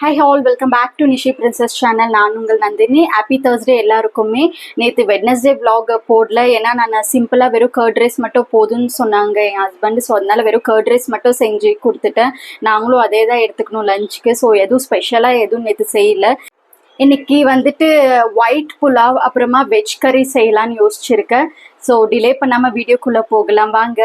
Hi all welcome back to Nishi princess channel நான் உங்கள் Nandini. Happy Thursday எல்லாருக்குமே. நேற்று வெட்னஸ்டே விலாக் போடல. ஏன்னா நான் சிம்பிளாக வெறும் கர்ட் ரைஸ் மட்டும் போதும்னு சொன்னாங்க. என் ஹஸ்பண்ட் ஸோ அதனால வெறும் கர்ட் ரைஸ் மட்டும் செஞ்சு கொடுத்துட்டேன். நாங்களும் அதே தான் எடுத்துக்கணும் லஞ்சுக்கு ஸோ எதுவும் ஸ்பெஷலாக எதுவும் நேற்று செய்யல. இன்னைக்கு வந்துட்டு ஒயிட் புலாவ் அப்புறமா வெஜ் கறி செய்யலான்னு யோசிச்சிருக்கேன். ஸோ டிலே பண்ணாமல் வீடியோக்குள்ளே போகலாம். வாங்க.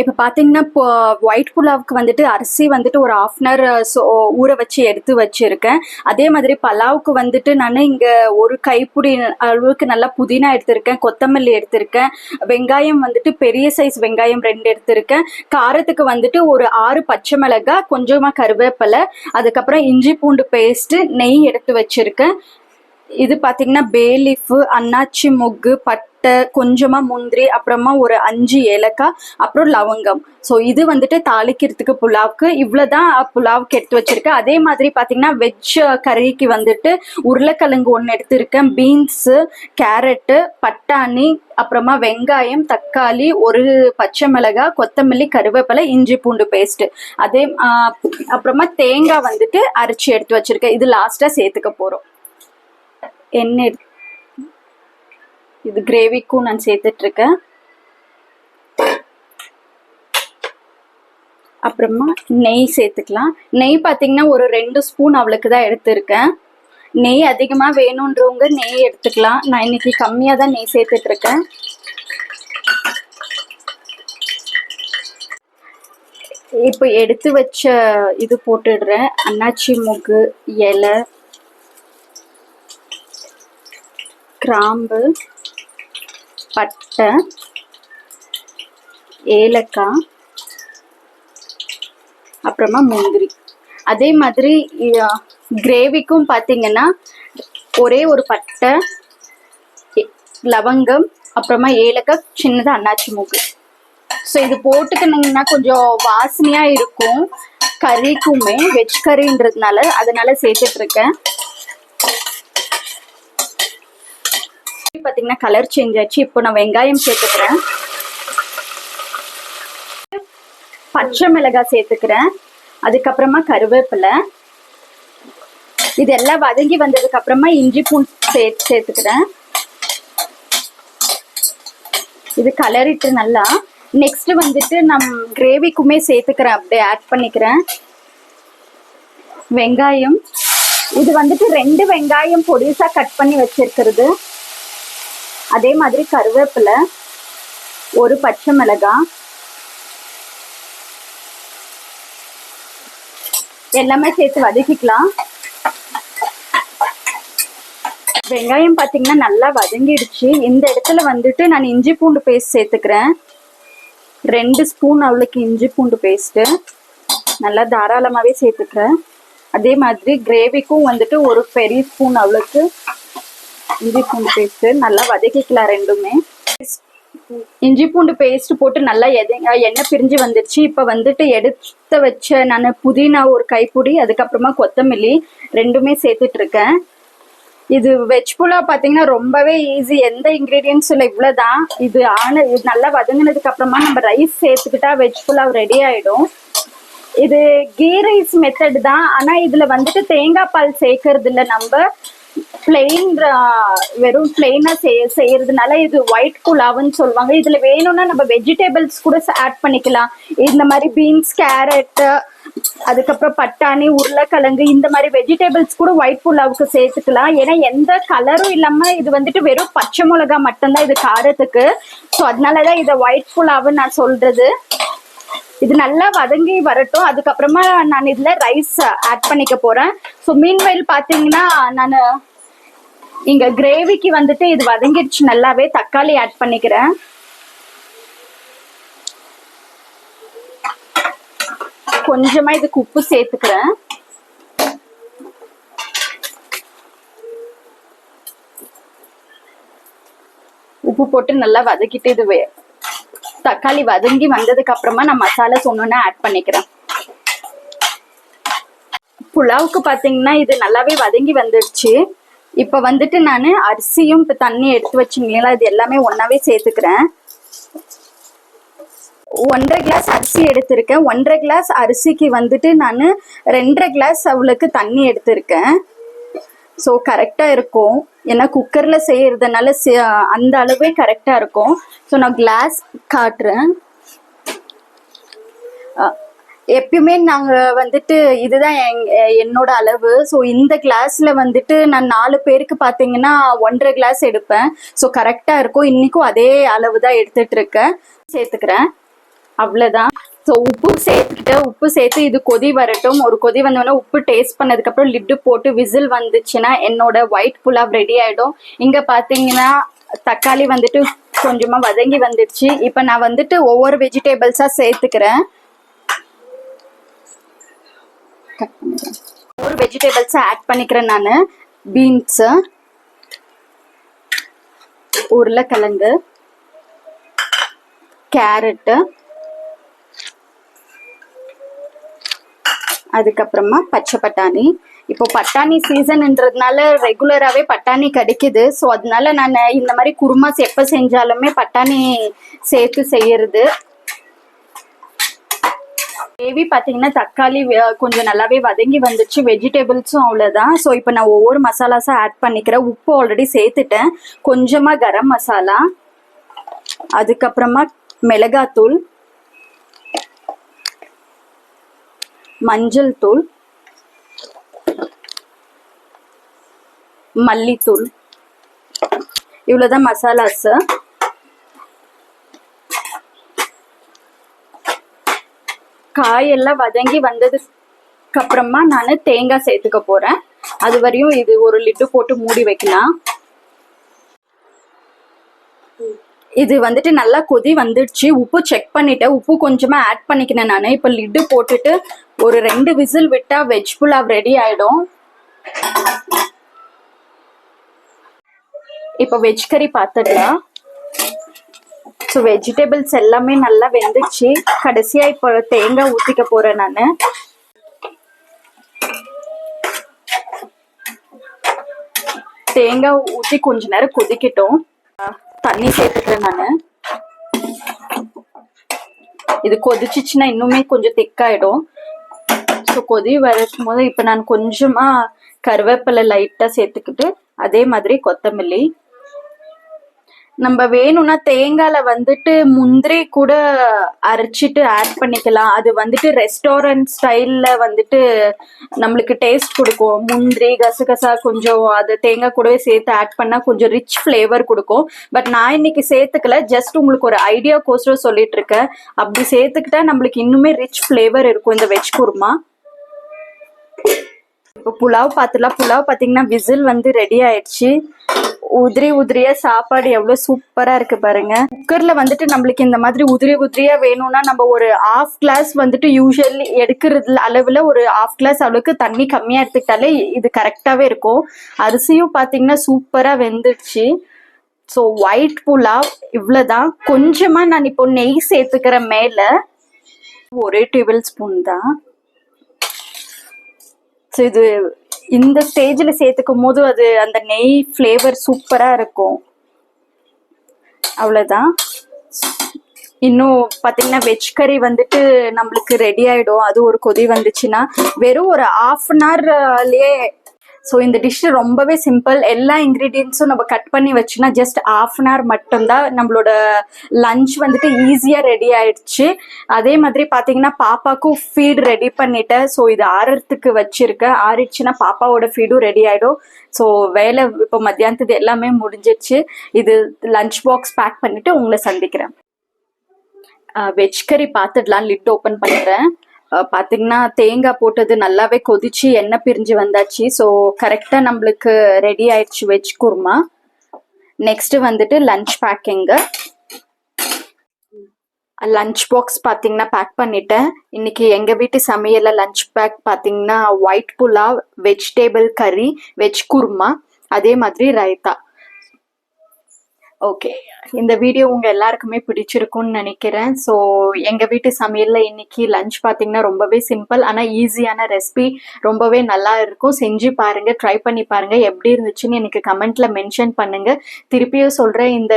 இப்போ பார்த்தீங்கன்னா இப்போ ஒயிட் புலாவுக்கு வந்துட்டு அரிசி வந்துட்டு ஒரு ஆஃப் அன் ஹவர் ஸோ ஊற வச்சு எடுத்து வச்சுருக்கேன். அதே மாதிரி பலாவுக்கு வந்துட்டு நான் இங்கே ஒரு கைப்பிடி அளவுக்கு நல்லா புதினா எடுத்திருக்கேன் கொத்தமல்லி எடுத்திருக்கேன். வெங்காயம் வந்துட்டு பெரிய சைஸ் வெங்காயம் ரெண்டு எடுத்திருக்கேன். காரத்துக்கு வந்துட்டு ஒரு ஆறு பச்சை மிளகாய் கொஞ்சமாக கருவேப்பிலை அதுக்கப்புறம் இஞ்சி பூண்டு பேஸ்ட்டு நெய் எடுத்து வச்சுருக்கேன். இது பார்த்தீங்கன்னா பேலிஃபு அன்னாச்சி மொக்கு பட்டை கொஞ்சமாக முந்திரி அப்புறமா ஒரு அஞ்சு ஏலக்காய் அப்புறம் லவங்கம். ஸோ இது வந்துட்டு தாளிக்கிறதுக்கு புலாவுக்கு இவ்வளோ தான் புலாவுக்கு எடுத்து வச்சுருக்கேன் அதே மாதிரி பார்த்தீங்கன்னா வெஜ் கறிக்கு வந்துட்டு உருளைக்கிழங்கு ஒன்று எடுத்திருக்கேன். பீன்ஸு கேரட்டு பட்டாணி அப்புறமா வெங்காயம் தக்காளி ஒரு பச்சை மிளகாய் கொத்தமல்லி கருவேப்பிலை இஞ்சி பூண்டு பேஸ்ட்டு அதே அப்புறமா தேங்காய் வந்துட்டு அரைச்சி எடுத்து வச்சுருக்கேன். இது லாஸ்ட்டாக சேர்த்துக்க போகிறோம் எண்ணெய் இது கிரேவிக்கும் நான் சேர்த்துட்ருக்கேன் அப்புறமா நெய் சேர்த்துக்கலாம். நெய் பார்த்தீங்கன்னா ஒரு ரெண்டு ஸ்பூன் அவளுக்கு தான் எடுத்திருக்கேன். நெய் அதிகமாக வேணுன்றவங்க நெய் எடுத்துக்கலாம். நான் இன்னைக்கு கம்மியாக தான் நெய் சேர்த்துட்ருக்கேன் இப்போ எடுத்து வச்ச இது போட்டுடுறேன். அன்னாச்சி மூக்கு இலை கிராம்பு பட்டை ஏலக்காய் அப்புறமா முந்திரி. அதே மாதிரி கிரேவிக்கும் பார்த்தீங்கன்னா ஒரே ஒரு பட்டை லவங்கம் அப்புறமா ஏலக்காய் சின்னதாக அண்ணாச்சி மூக்கு. ஸோ இது போட்டுக்கினீங்கன்னா கொஞ்சம் வாசனையாக இருக்கும். கறிக்குமே வெஜ் கறின்றதுனால அதனால சேர்த்துட்ருக்கேன் பாத்தீங்கன்னா பார்த்தீங்கன்னா கலர் சேஞ்ச் ஆச்சு. இப்போ நான் வெங்காயம் சேர்த்துக்கிறேன். பச்சை மிளகாய் சேர்த்துக்கிறேன். அதுக்கப்புறமா கருவேப்பிலை. இதெல்லாம் வதங்கி வந்ததுக்கு அப்புறமா இஞ்சி பூண்டு சே சேர்த்துக்கிறேன். இது கலரிட்டு நல்லா. நெக்ஸ்ட் வந்துட்டு நம் கிரேவிக்குமே சேர்த்துக்கிறேன். அப்படியே ஆட் பண்ணிக்கிறேன். வெங்காயம். இது வந்துட்டு ரெண்டு வெங்காயம் பொடிசா கட் பண்ணி வச்சிருக்கிறது. அதே மாதிரி கருவேப்பிலை ஒரு பச்சை மிளகாய் எல்லாமே சேர்த்து வதக்கிக்கலாம். வெங்காயம் பார்த்தீங்கன்னா நல்லா வதங்கிடுச்சு. இந்த இடத்துல வந்துட்டு நான் இஞ்சி பூண்டு பேஸ்ட் சேர்த்துக்கிறேன். ரெண்டு ஸ்பூன் அவளுக்கு இஞ்சி பூண்டு பேஸ்ட்டு. நல்லா தாராளமாகவே சேர்த்துக்கிறேன். அதே மாதிரி கிரேவிக்கும் வந்துட்டு ஒரு பெரிய ஸ்பூன் அவளுக்கு இஞ்சி பூண்டு பேஸ்ட்டு நல்லா வதக்கிக்கலாம் ரெண்டுமே. இஞ்சி பூண்டு பேஸ்ட் போட்டு நல்லா எதை எண்ணெய் பிரிஞ்சு வந்துருச்சு. இப்போ வந்துட்டு எடுத்து வச்ச நான் புதினா ஒரு கைப்பிடி அதுக்கப்புறமா கொத்தமல்லி ரெண்டுமே சேர்த்துட்டு இருக்கேன் இது வெஜ் புலாவ் பார்த்தீங்கன்னா ரொம்பவே ஈஸி. எந்த இன்க்ரீடியன்ஸ் இல்லை இவ்வளோதான் இது ஆன இது நல்லா வதங்கினதுக்கு அப்புறமா நம்ம ரைஸ் சேர்த்துக்கிட்டா வெஜ் புலாவ் ரெடி ஆயிடும். இது கீ ரைஸ் மெத்தட் தான். ஆனால் இதில் வந்துட்டு தேங்காய் பால் சேர்க்கறது இல்லை நம்ம. பிளெயின் வெறும் பிளெயினா செய்ய செய்யறதுனால இது ஒயிட் குலாவுன்னு சொல்லுவாங்க. இதில் வேணும்னா நம்ம வெஜிடபிள்ஸ் கூட ஆட் பண்ணிக்கலாம். இந்த மாதிரி பீன்ஸ் கேரட்டு அதுக்கப்புறம் பட்டாணி உருளைக்கிழங்கு இந்த மாதிரி வெஜிடபிள்ஸ் கூட ஒயிட் புலாவுக்கு சேர்த்துக்கலாம். ஏன்னா எந்த கலரும் இல்லாம இது வந்துட்டு வெறும் பச்சை மிளகா மட்டும்தான் இது காரத்துக்கு. ஸோ அதனாலதான் இதை ஒயிட் புலாவுன்னு நான் சொல்றது. இது நல்லா வதங்கி வரட்டும். அதுக்கப்புறமா நான் இதுல ரைஸ் ஆட் பண்ணிக்க போறேன். ஸோ மீன்வெயில் பாத்தீங்கன்னா நான் இங்க கிரேவிக்கு வந்துட்டு இது வதங்கிடுச்சு நல்லாவே தக்காளி ஆட் பண்ணிக்கிறேன். கொஞ்சமா இதுக்கு உப்பு சேர்த்துக்கிறேன். உப்பு போட்டு நல்லா வதக்கிட்டு இது தக்காளி வதங்கி வந்ததுக்கு அப்புறமா நான் மசாலா சொன்னோன்னே ஆட் பண்ணிக்கிறேன். புலாவுக்கு பாத்தீங்கன்னா இது நல்லாவே வதங்கி வந்துடுச்சு இப்போ வந்துட்டு நான் அரிசியும் இப்போ தண்ணி எடுத்து வச்சிங்களா இது எல்லாமே ஒன்றாவே சேர்த்துக்கிறேன். ஒன்றரை கிளாஸ் அரிசி எடுத்திருக்கேன். ஒன்றரை கிளாஸ் அரிசிக்கு வந்துட்டு நான் ரெண்டரை கிளாஸ் அவளுக்கு தண்ணி எடுத்திருக்கேன். ஸோ கரெக்டாக இருக்கும். ஏன்னா குக்கரில் செய்யறதுனால சி- அந்த அளவே கரெக்டாக இருக்கும். ஸோ நான் கிளாஸ் காட்டுறேன். எப்பயுமே நாங்கள் வந்துட்டு இதுதான் எங்- என்னோட அளவு. ஸோ இந்த கிளாஸில் வந்துட்டு நான் நாலு பேருக்கு பார்த்தீங்கன்னா ஒன்றரை கிளாஸ் எடுப்பேன். ஸோ கரெக்டாக இருக்கும். இன்றைக்கும் அதே அளவு தான் எடுத்துட்டு இருக்கேன் சேர்த்துக்கிறேன். அவ்வளோதான் ஸோ உப்பு சேர்த்துக்கிட்டு உப்பு சேர்த்து இது கொதி வரட்டும். ஒரு கொதி வந்தோடனே உப்பு டேஸ்ட் பண்ணதுக்கப்புறம் லிட்டு போட்டு விசில் வந்துச்சுன்னா என்னோட ஒயிட் புலாவ் ரெடி ஆகிடும் இங்கே பார்த்தீங்கன்னா தக்காளி வந்துட்டு கொஞ்சமாக வதங்கி வந்துடுச்சு இப்போ நான் வந்துட்டு ஒவ்வொரு வெஜிடேபிள்ஸாக சேர்த்துக்கிறேன். ஒரு பண்ணிடுறேன். வெஜிடபிள்ஸை ஆட் பண்ணிக்கிறேன் நான். பீன்ஸு உருளைக்கிழங்கு கேரட்டு அதுக்கப்புறமா பச்சை பட்டாணி. இப்போ பட்டாணி சீசன்ன்றதுனால ரெகுலராகவே பட்டாணி கிடைக்குது. ஸோ அதனால நான் இந்த மாதிரி குருமாஸ் எப்போ செஞ்சாலுமே பட்டாணி சேர்த்து செய்யறது. கிரேவி பார்த்தீங்கன்னா தக்காளி கொஞ்சம் நல்லாவே வதங்கி வந்துச்சு. வெஜிடபிள்ஸும் அவ்வளோதான் ஸோ இப்போ நான் ஒவ்வொரு மசாலாஸும் ஆட் பண்ணிக்கிறேன் உப்பு ஆல்ரெடி சேர்த்துட்டேன். கொஞ்சமாக கரம் மசாலா. அதுக்கப்புறமா மிளகாத்தூள். மஞ்சள் தூள். மல்லித்தூள். இவ்வளோதான் மசாலாஸு. காயெல்லாம் வதங்கி வந்ததுக்கு அப்புறமா நான் தேங்காய் சேர்த்துக்க போறேன். அது வரையும் இது ஒரு லிட்டு போட்டு மூடி வைக்கலாம். இது வந்துட்டு நல்லா கொதி வந்துடுச்சு. உப்பு செக் பண்ணிட்டேன். உப்பு கொஞ்சமா ஆட் பண்ணிக்கினேன் நான். இப்போ லிட்டு போட்டுட்டு ஒரு ரெண்டு விசில் விட்டா வெஜ் புலாவ் ரெடி ஆயிடும். இப்போ வெஜ் கறி பார்த்துடலாம் ஸோ வெஜிடபிள்ஸ் எல்லாமே நல்லா வெந்துச்சு. கடைசியாக இப்போ தேங்காய் ஊற்றிக்க போகிறேன் நான். தேங்காய் ஊற்றி கொஞ்ச நேரம் கொதிக்கட்டும். தண்ணி சேர்த்துக்கிறேன் நான். இது கொதிச்சிச்சுன்னா இன்னுமே கொஞ்சம் திக்காயிடும். ஸோ கொதி வரைக்கும் போது இப்போ நான் கொஞ்சமாக கருவேப்பிலை லைட்டாக சேர்த்துக்கிட்டு அதே மாதிரி கொத்தமல்லி. நம்ம வேணும்னா தேங்காயில வந்துட்டு முந்திரி கூட அரைச்சிட்டு ஆட் பண்ணிக்கலாம். அது வந்துட்டு ரெஸ்டாரண்ட் ஸ்டைல்ல வந்துட்டு நம்மளுக்கு டேஸ்ட் கொடுக்கும். முந்திரி கசகசா கொஞ்சம் அது தேங்காய் கூடவே சேர்த்து ஆட் பண்ணா கொஞ்சம் ரிச் ஃப்ளேவர் கொடுக்கும். பட் நான் இன்னைக்கு சேர்த்துக்கல. ஜஸ்ட் உங்களுக்கு ஒரு ஐடியா கோஸ்டர் சொல்லிட்டு இருக்கேன். அப்படி சேர்த்துக்கிட்டா நம்மளுக்கு இன்னுமே ரிச் ஃப்ளேவர் இருக்கும் இந்த வெஜ் குருமா. இப்போ புலாவ் பார்த்துலாம் புலாவ் பார்த்தீங்கன்னா விசில் வந்து ரெடி ஆயிடுச்சு. உதிரி உதிரியா சாப்பாடு எவ்வளோ சூப்பராக இருக்கு பாருங்க. குக்கரில் வந்துட்டு நம்மளுக்கு இந்த மாதிரி உதிரி உதிரியா வேணும்னா நம்ம ஒரு ஆஃப் கிளாஸ் வந்துட்டு யூஸ்வலி எடுக்கிறது அளவில் ஒரு ஆஃப் கிளாஸ் அளவுக்கு தண்ணி கம்மியாக எடுத்துக்கிட்டாலே இது கரெக்டாகவே இருக்கும். அரிசியும் பார்த்தீங்கன்னா சூப்பராக வெந்துடுச்சு. ஸோ ஒயிட் புலாவ் இவ்வளோதான் கொஞ்சமாக நான் இப்போ நெய் சேர்த்துக்கிறேன் மேலே ஒரே டேபிள் ஸ்பூன் தான். ஸோ இது இந்த ஸ்டேஜில் சேர்த்துக்கும் போது அது அந்த நெய் ஃப்ளேவர் சூப்பராக இருக்கும். அவ்வளோதான் இன்னும் பார்த்தீங்கன்னா வெஜ் கறி வந்துட்டு நம்மளுக்கு ரெடி ஆகிடும் அது ஒரு கொதி வந்துச்சுன்னா வெறும் ஒரு ஆஃப் அன் ஹவர்லேயே ஸோ இந்த டிஷ் ரொம்பவே சிம்பிள் எல்லா இன்க்ரீடியன்ஸும் நம்ம கட் பண்ணி வச்சுன்னா ஜஸ்ட் ஆஃப் அன் ஹவர் மட்டும்தான் நம்மளோட லஞ்ச் வந்துட்டு ஈஸியாக ரெடி ஆயிடுச்சு. அதே மாதிரி பார்த்தீங்கன்னா பாப்பாக்கும் ஃபீட் ரெடி பண்ணிட்டேன். ஸோ இது ஆறுறதுக்கு வச்சிருக்கேன். ஆறிடுச்சுன்னா பாப்பாவோட ஃபீடும் ரெடி ஆகிடும் ஸோ வேலை இப்போ மத்தியானத்துக்கு எல்லாமே முடிஞ்சிடுச்சு. இது லஞ்ச் பாக்ஸ் பேக் பண்ணிட்டு உங்களை சந்திக்கிறேன். வெஜ் கறி பார்த்துடலாம் லிட் ஓப்பன் பண்ணுறேன் பார்த்தீங்கன்னா தேங்காய் போட்டது நல்லாவே கொதிச்சு எண்ணெய் பிரிஞ்சு வந்தாச்சு. ஸோ கரெக்டாக நம்மளுக்கு ரெடி ஆயிடுச்சு வெஜ் குருமா. நெக்ஸ்ட் வந்துட்டு லஞ்ச் பேக்கிங்கு லஞ்ச் பாக்ஸ் பார்த்தீங்கன்னா பேக் பண்ணிட்டேன். இன்னைக்கு எங்கள் வீட்டு சமையலில் லஞ்ச் பேக் பார்த்தீங்கன்னா white pulao vegetable curry veg kurma அதே மாதிரி ரைத்தா ஓகே இந்த வீடியோ உங்க எல்லாருக்குமே பிடிச்சிருக்கும்னு நினைக்கிறேன். ஸோ எங்க வீட்டு சமையலில் இன்னைக்கு லஞ்ச் பார்த்தீங்கன்னா ரொம்பவே சிம்பிள் ஆனால் ஈஸியான ரெசிபி ரொம்பவே நல்லா இருக்கும். செஞ்சு பாருங்க ட்ரை பண்ணி பாருங்க. எப்படி இருந்துச்சுன்னு எனக்கு கமெண்ட்ல மென்ஷன் பண்ணுங்க. திருப்பியும் சொல்றேன் இந்த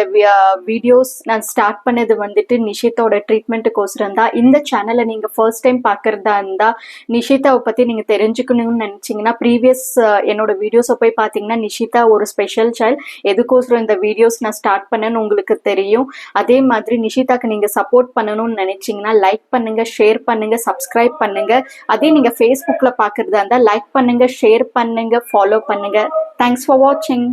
வீடியோஸ் நான் ஸ்டார்ட் பண்ணது வந்துட்டு நிஷித்தோட ட்ரீட்மெண்ட்டுக்கோசரம் தான். இந்த சேனலை நீங்கள் ஃபர்ஸ்ட் டைம் பார்க்குறதா இருந்தா நிஷிதாவை பத்தி நீங்க தெரிஞ்சுக்கணும்னு நினச்சிங்கன்னா ப்ரீவியஸ் என்னோட வீடியோஸை போய் பார்த்தீங்கன்னா நிஷிதா ஒரு ஸ்பெஷல் சைல்ட் எதுக்கோசரம் இந்த வீடியோஸ் நான் ஸ்டார்ட் பண்ணேன்னு உங்களுக்கு தெரியும். அதே மாதிரி நிஷிதாக்கு நீங்க சப்போர்ட் பண்ணணும்னு நினைச்சீங்கன்னா லைக் பண்ணுங்க ஷேர் பண்ணுங்க சப்ஸ்கிரைப் பண்ணுங்க. அதே நீங்க ஃபேஸ்புக்ல பாக்குறதா இருந்தா லைக் பண்ணுங்க ஷேர் பண்ணுங்க ஃபாலோ பண்ணுங்க. தேங்க்ஸ் ஃபார் வாட்சிங்